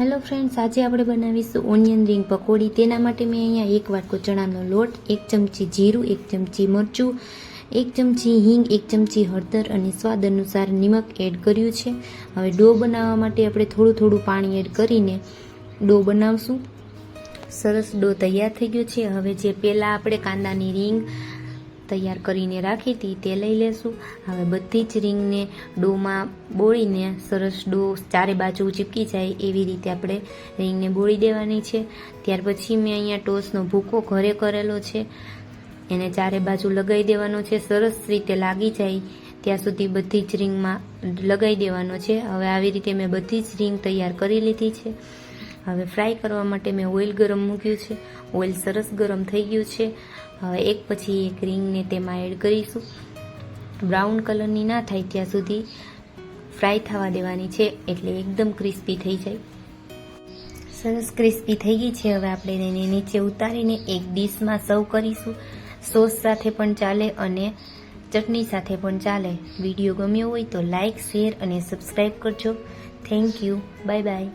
Hello friends આજે આપણે બનાવીશું ઓનિયન રિંગ પકોડી. તેના માટે મેં અહીંયા એક વાટકો ચણાનો લોટ, એક ચમચી જીરું, એક ચમચી મરચું, એક ચમચી હિંગ, એક ચમચી હળદર અને સ્વાદ અનુસાર નિમક એડ કર્યું છે. હવે ડો બનાવવા માટે આપણે થોડું થોડું પાણી એડ કરીને ડો બનાવશું. સરસ ડો તૈયાર થઈ ગયો છે. હવે જે પહેલાં આપણે કાંદાની રિંગ તૈયાર કરીને રાખી હતી, તે લઈ લેશું. હવે બધી જ રીંગને ડોમાં બોળીને સરસ ડો ચારે બાજુ ચીપકી જાય એવી રીતે આપણે રીંગને બોળી દેવાની છે. ત્યાર પછી મેં અહીંયા ટોસનો ભૂકો ઘરે કરેલો છે. એને ચારે બાજુ લગાવી દેવાનો છે. સરસ રીતે લાગી જાય ત્યાં સુધી બધી જ રીંગમાં લગાવી દેવાનો છે. હવે આવી રીતે મેં બધી જ રીંગ તૈયાર કરી લીધી છે. હવે ફ્રાય કરવા માટે મેં ઓઇલ ગરમ મૂક્યું છે. ઓઇલ સરસ ગરમ થઈ ગયું છે. હવે એક પછી એક રીંગને તેમાં એડ કરીશું. બ્રાઉન કલરની ના થાય ત્યાં સુધી ફ્રાય થવા દેવાની છે એટલે એકદમ ક્રિસ્પી થઈ જાય. સરસ ક્રિસ્પી થઈ ગઈ છે. હવે આપણે એને નીચે ઉતારીને એક ડીશમાં સર્વ કરીશું. સોસ સાથે પણ ચાલે અને ચટણી સાથે પણ ચાલે. વીડિયો ગમ્યો હોય તો લાઇક શેર અને સબસ્ક્રાઈબ કરજો. Thank you bye bye